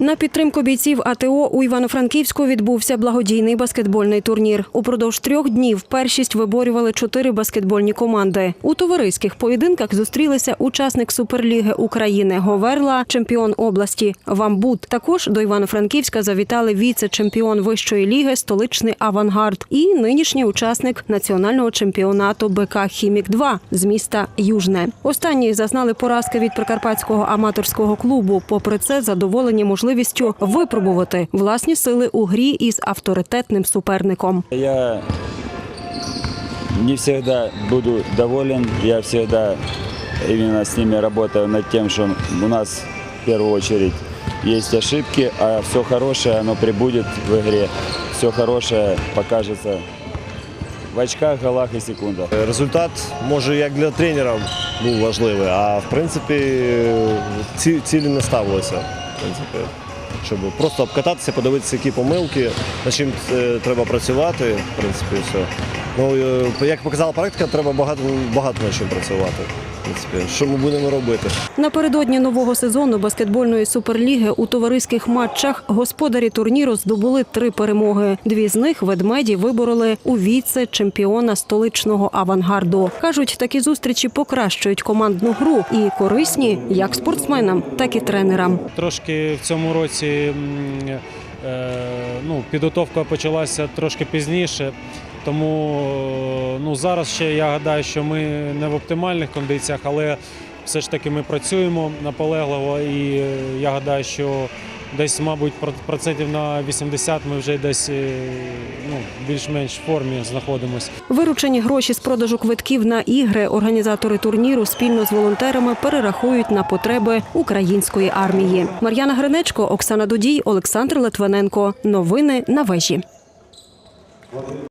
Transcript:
На підтримку бійців АТО у Івано-Франківську відбувся благодійний баскетбольний турнір. Упродовж трьох днів першість виборювали чотири баскетбольні команди. У товариських поєдинках зустрілися учасник Суперліги України Говерла, чемпіон області Вамбут. Також до Івано-Франківська завітали віце-чемпіон вищої ліги столичний авангард і нинішній учасник національного чемпіонату БК Хімік 2 з міста Южне. Останні зазнали поразки від прикарпатського аматорського клубу. Попри це, задоволені можливістю випробувати власні сили у грі із авторитетним суперником. Я не всегда буду доволен, я всегда именно с ними работаю над тем, что у нас в первую очередь есть ошибки, а все хорошее, оно прибудет в игре, все хорошее покажется в очках, голах и секундах. Результат може як для тренера був важливий, а в принципі цілі не ставилися. В принципі, щоб просто обкататися, подивитися, які помилки, над чим е, треба працювати, в принципі, все. Ну, е, як показала практика, треба багато, багато над чим працювати. В принципі, що ми будемо робити. Напередодні нового сезону баскетбольної суперліги у товариських матчах господарі турніру здобули три перемоги. Дві з них ведмеді вибороли у віце-чемпіона столичного авангарду. кажуть, такі зустрічі покращують командну гру і корисні як спортсменам, так і тренерам. Трошки в цьому році е, ну, підготовка почалася трошки пізніше. Тому ну, зараз ще я гадаю, що ми не в оптимальних кондиціях, але все ж таки ми працюємо наполегливо і я гадаю, що десь, мабуть, процентів на 80 ми вже десь е, ну, більш-менш в формі знаходимося. Виручені гроші з продажу квитків на ігри організатори турніру спільно з волонтерами перерахують на потреби української армії. Мар'яна Гринечко, Оксана Дудій, Олександр Литвиненко. Новини на вежі.